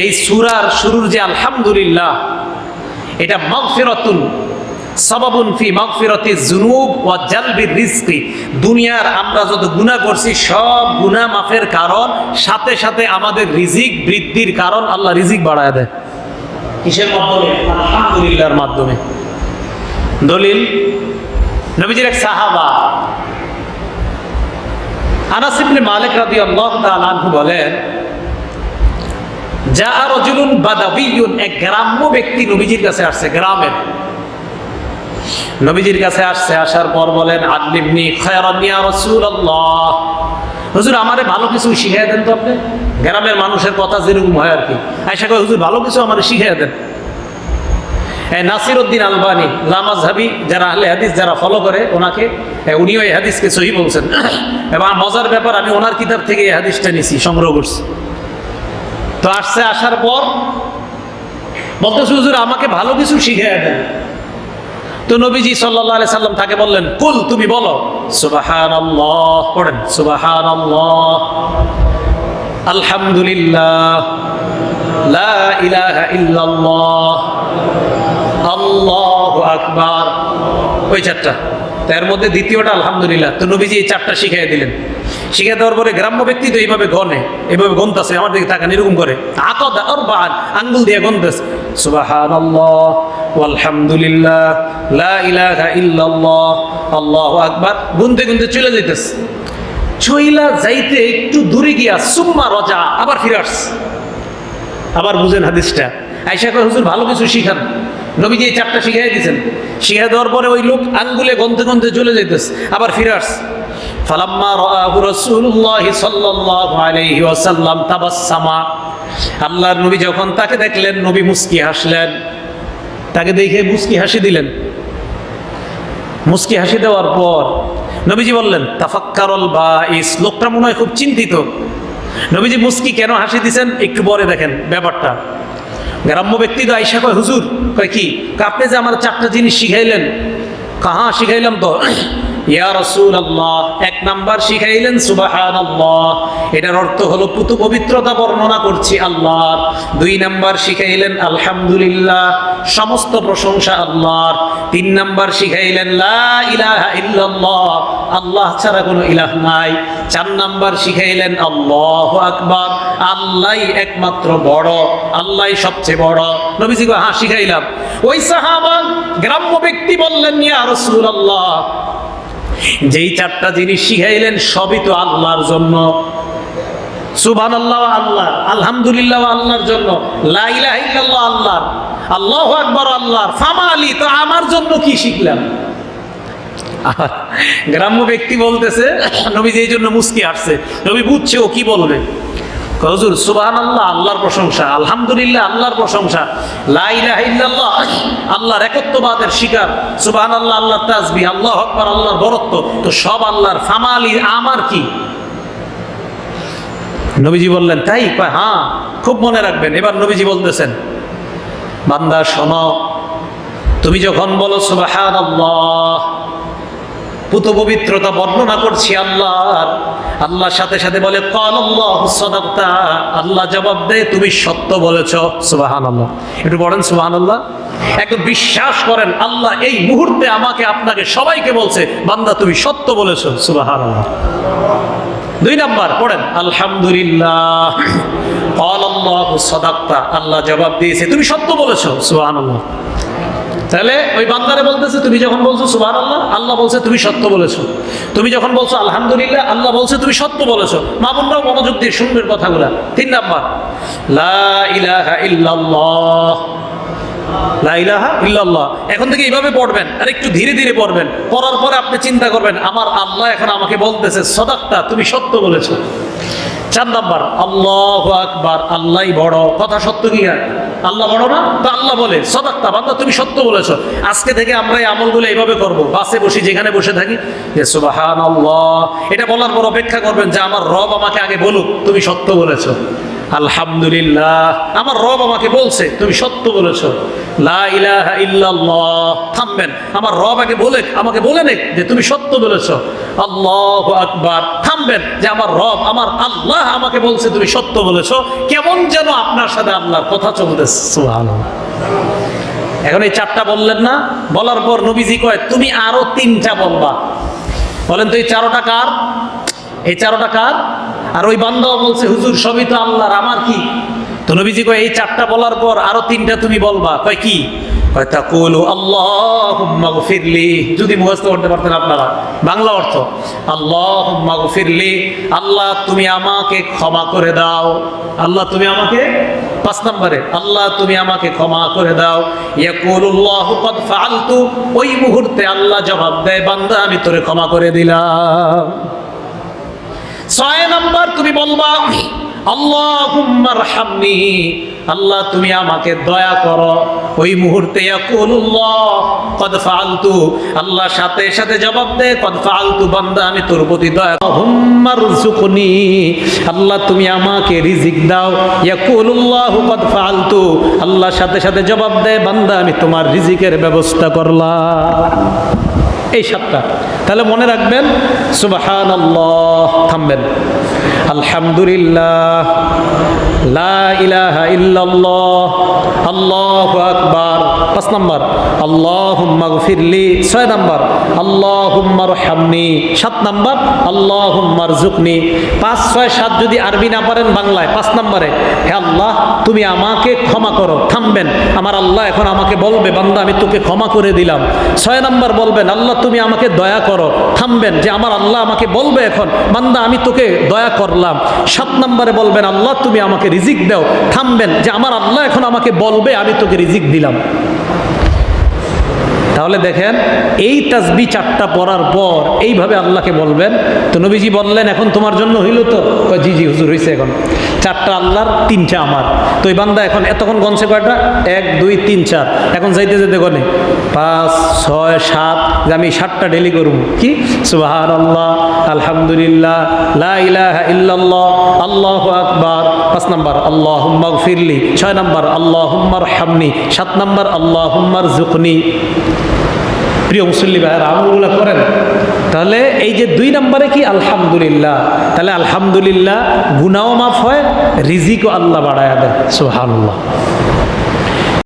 এই সুরার শুরুর যে আলহামদুলিল্লাহ, এটা মাগফিরাতুন, সাবাবুন ফি মাগফিরাতি যুনুব ওয়া জালবির রিজকি। দুনিয়ার আমরা যত গুনাহ করছি, সব গুনাহ মাফের কারণ, সাথে সাথে আমাদের রিজিক বৃদ্ধির কারণ আল্লাহ রিজিক বাড়ায় দেয়। কিসের মাধ্যমে? আলহামদুলিল্লাহর মাধ্যমে। দলিল, নবীজির এক সাহাবা, আনাস ইবনে মালিক রাদিয়াল্লাহু তাআলা আনহু বলেন যা এক গ্রাম্য ব্যক্তি নবীজির কাছে আসছে, গ্রামের। নবীজির কাছে আসছে, আসার পর বলেন ভালো কিছু তো আপনি? গ্রামের মানুষের কথা যেরকম হয় আর কি। হুজুর, ভালো কিছু আমারে শিখিয়ে দেন। নাসির উদ্দিন আলবানি লামাজহাবি যারা আহলে হাদিস যারা ফলো করে, ওনাকে উনিও এই হাদিসকে সহি বলছেন। এবং মজার ব্যাপার, আমি ওনার কিতাব থেকে এই হাদিসটা নিছি, সংগ্রহ করছি। তো আসছে, আসার পর বলতেছে, হুজুর, আমাকে ভালো কিছু শিখিয়ে দেন। তো নবীজি আলি সাল্লাম তাকে বললেন, কুল, তুমি বলো। সুবাহান পড়েন সুবাহান আলহামদুলিল্লাহ। লা ইলাহা ইল্লাল্লাহ। আল্লাহু আকবার। ওই চারটা। তার মধ্যে দ্বিতীয়টা, আলহামদুলিল্লাহ। তো নবীজি এই চারটা শিখিয়ে দিলেন। শিখিয়ে দেওয়ার পরে গ্রাম্য ব্যক্তি তো এইভাবে গনে এইভাবে গনতাছে আমার দিকে তাকান, এরকম করে। আর আঙ্গুল দিয়ে গনতেছে সুবহানাল্লাহ আলহামদুলিল্লাহ লা আকবার, গুনতে গুনতে চলে যাইতেছে। চইলা যাইতে একটু দূরে গিয়া সুম্মা রজা, আবার আবার বুঝেন হাদিসটা। আইসা কয়, হুজুর, ভালো কিছু শিখান। নবীজি এই চারটা শিখাই দিয়েছেন শিখাই দেওয়ার পরে ওই লোক আঙ্গুলে গন্তে গন্তে চলে যাইতেছে, আবার ফিরে ফালাম্মা রাআহু রাসূলুল্লাহি সাল্লাল্লাহু আলাইহি ওয়াসাল্লাম তাবাসসামা। আল্লাহর নবী যখন তাকে দেখলেন, নবী মুস্কি হাসলেন। তাকে দেখে মুস্কি হাসি দিলেন। মুস্কি হাসি দেওয়ার পর নবীজি বললেন, তাফাক্কারল বা এই শ্লোকটা মনে হয় খুব চিন্তিত। নবীজি মুস্কি কেন হাসি দিছেন? একটু পরে দেখেন ব্যাপারটা। গ্রাম্য ব্যক্তি তো আইসা কয়, হুজুর, কয় কি? আপনি যে আমার চারটা জিনিস শিখাইলেন, কাহা শিখাইলাম তো? ইয়া রসুল আল্লাহ এক নাম্বার শিখাইলেন সুবাহান আল্লাহ এটার অর্থ হলো পুতু পবিত্রতা বর্ণনা করছি আল্লাহর। দুই নাম্বার শিখাইলেন, আলহামদুলিল্লাহ, সমস্ত প্রশংসা আল্লাহর। তিন নাম্বার শিখাইলেন, লা ইলাহা ইল্লাল্লাহ, আল্লাহ ছাড়া কোনো ইলাহ নাই। চার নাম্বার শিখাইলেন, আল্লাহ আকবার আল্লাহ একমাত্র বড় আল্লাহ সবচেয়ে বড়। নবীজি হ্যাঁ শিখাইলাম। ওই সাহাবা, গ্রাম্য ব্যক্তি বললেন, ইয়া রাসূলুল্লাহ যেই চারটা জিনিস শিখাইলেন, সবই তো আল্লাহর জন্য। সুবান আল্লাহ আল্লাহ আলহামদুলিল্লাহ আল্লাহর জন্য। লা ইলাহা ইল্লাল্লাহ আল্লাহর আল্লাহু আকবার আল্লাহর ফামা আলী, তো আমার জন্য কি শিখলাম? গ্রাম্য ব্যক্তি বলতেছে, নবী এই জন্য মুস্কি হাঁটছে, নবী বুঝছে ও কি বলবে। হুজুর সুবাহান আল্লাহ আল্লাহর প্রশংসা, আলহামদুলিল্লাহ, আল্লাহর প্রশংসা। লা ইলাহা ইল্লাল্লাহ, আল্লাহর একত্ববাদের শিকার সুবাহান আল্লাহ আল্লাহর তাজবি, আল্লাহ আকবার, আল্লাহর বরত্ব। তো সব আল্লাহর ফামালি, আমার কি? নবীজি বললেন, তাই? হ্যাঁ খুব মনে রাখবেন, এবার নবীজি বলতেছেন, বান্দা, শোনো, তুমি যখন বলো সুবাহান আল্লাহ পুত পবিত্রতা বর্ণনা করছি আল্লাহর আল্লাহর সাথে সাথে বলে আল্লাহ জবাব দেয়, তুমি সত্য বলেছ। সুবাহান আল্লাহ একটু বলেন সুবাহান আল্লাহ একটু বিশ্বাস করেন, আল্লাহ এই মুহূর্তে আমাকে, আপনাকে সবাইকে বলছে, বান্দা, তুমি সত্য বলেছ। সুবাহান আল্লাহ দুই নাম্বার, পড়েন, আলহামদুলিল্লাহ। আল্লাহ সদাক্তা। আল্লাহ জবাব দিয়েছে, তুমি সত্য বলেছ। সুবাহান আল্লাহ তাহলে ওই বান্দারে বলতেছে, তুমি যখন বলছো সুবাহ আল্লাহ আল্লাহ বলছে তুমি সত্য বলেছ। তুমি যখন বলছো আলহামদুলিল্লাহ, আল্লাহ বলছে তুমি সত্য বলেছ। মা বোনরাও মনোযোগ দিয়ে শুনবেন কথাগুলা। তিন নাম্বার, লা ইলাহা ইল্লাল্লাহ। এখন থেকে এইভাবে পড়বেন, আর একটু ধীরে ধীরে পড়বেন। পড়ার পরে আপনি চিন্তা করবেন, আমার আল্লাহ এখন আমাকে বলতেছে, সদাক্তা, তুমি সত্য বলেছ। চার নাম্বার, আল্লাহ আকবার আল্লাহ বড়। কথা সত্য কি আল্লাহ বড় না? তো আল্লাহ বলে, সদাক্তা, বান্দা, তুমি সত্য বলেছ। আজকে থেকে আমরা এই আমলগুলো এইভাবে করব। বাসে বসি, যেখানে বসে থাকি, যে সুবাহান এটা বলার পর অপেক্ষা করবেন যে আমার রব আমাকে আগে বলুক, তুমি সত্য বলেছ। আলহামদুলিল্লাহ, আমার রব আমাকে বলছে, তুমি সত্য বলেছ। থামবেন। আমার রব আগে বলে, আমাকে যে তুমি সত্য থামবেন যে আমার রব, আমার আল্লাহ আমাকে বলছে তুমি সত্য কেমন যেন আপনার সাথে আল্লাহর কথা চলতেছে। এখন এই চারটা বললেন না? বলার পর নবীজি কয়, তুমি আরও তিনটা বলবা। বলেন তো এই চারোটা কার? এই চারোটা কার? আর ওই বান্দাও বলছে, হুজুর, সবই তো আল্লাহর। আমার কি? নবীজি কয়, এই চারটা বলার পর আরও তিনটা তুমি বলবা। কয়, কি? যদি করতে পারতেন আপনারা। বাংলা অর্থ, আল্লাহুম্মা গফিরলি। আল্লাহ তুমি আমাকে ক্ষমা করে দাও। আল্লাহ তুমি আমাকে, পাঁচ নম্বরে, আল্লাহ তুমি আমাকে ক্ষমা করে দাও। ফাআলতু। ওই মুহূর্তে আল্লাহ জবাব দেয়, বান্দা, আমি তোরে ক্ষমা করে দিলাম। ছয় নম্বর তুমি বলবা আল্লাহুম্মার হামনি আল্লাহ, তুমি আমাকে দয়া করো। ওই মুহূর্তে আল্লাহ সাথে সাথে জবাব দে, কদ ফাআলতু বান্দা, আমি তোর প্রতি দয়া হুম্মার আল্লাহ, তুমি আমাকে রিজিক দাও। ইয়াকুলুল্লাহ, কদ ফাআলতু আল্লাহ সাথে সাথে জবাব দে, বান্দা, আমি তোমার রিজিকের ব্যবস্থা করলাম। এই সাতটা। তাহলে মনে রাখবেন সুবাহান আল্লাহ থামবেন। আলহামদুলিল্লাহ, লা ইলাহা ইল্লাল্লাহ পাঁচ নম্বর, আল্লাহুম্মা গফিরলি, ছয় নম্বর, আল্লাহুম্মা রহামনি। সাত নম্বর, আল্লাহুম্মা রজুকনি পাঁচ, ছয়, সাত যদি আরবি না পারেন বাংলায়, পাঁচ নম্বরে আল্লাহ, তুমি আমাকে ক্ষমা করো, থামবেন। আমার আল্লাহ এখন আমাকে বলবে, বান্দা, আমি তোকে ক্ষমা করে দিলাম। ছয় নম্বর বলবেন, আল্লাহ, তুমি আমাকে দয়া করো, থামবেন। যে আমার আল্লাহ আমাকে বলবে এখন, বান্দা, আমি তোকে দয়া করলাম। সাত নম্বরে বলবেন, আল্লাহ, তুমি আমাকে রিজিক দাও, থামবেন। যে আমার আল্লাহ এখন আমাকে বলবে, আমি তোকে রিজিক দিলাম। তাহলে দেখেন, এই তাজবি চারটা পড়ার পর এইভাবে আল্লাহকে বলবেন। তো নবীজি বললেন, এখন তোমার জন্য হইল তো? জি জি, হুজুর হয়েছে এখন। চারটা আল্লাহর, তিনটা আমার। তো এই বান্দা এখন এতক্ষণ গনছে কয়টা? এক, দুই, তিন, চার। এখন যাইতে যেতে গনে পাঁচ, ছয়, সাত, যে আমি সাতটা ডেলি করব কি? সুবাহার আল্লাহ আলহামদুলিল্লাহ, লা ইলাহা ইল্লাল্লাহ, আল্লাহু আকবার। পাঁচ নাম্বার আল্লাহ ফিরলি ছয় নাম্বার আল্লাহ হুম্মার হামনি সাত নাম্বার আল্লাহ হুম্মার জুকনি প্রিয় মুসল্লি ভাইয়ের, আমলগুলো করেন। তাহলে এই যে দুই নম্বরে কি আলহামদুলিল্লাহ? তাহলে আলহামদুলিল্লাহ গুনাও মাফ হয়, রিজিকও আল্লাহ বাড়ায় দেয়। সুহানুল্লাহ